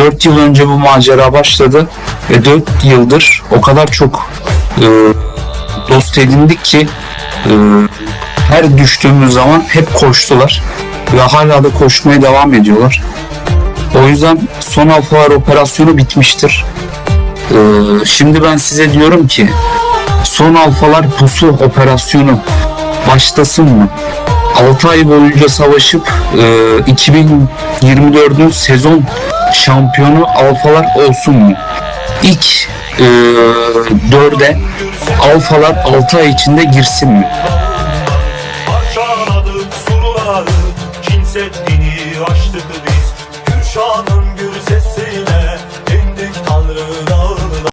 4 yıl önce bu macera başladı ve 4 yıldır o kadar çok e, dost edindik ki e, her düştüğümüz zaman hep koştular ve hala da koşmaya devam ediyorlar. O yüzden son alfalar operasyonu bitmiştir. E, şimdi ben size diyorum ki son alfalar pusu operasyonu başlasın mı? 6 ay boyunca savaşıp e, 2024'ün sezon şampiyonu alfalar olsun mu? İlk e, dörde alfalar 6 ay içinde girsin mi? Aşağıladık surları Kin Seddi'ni aştık biz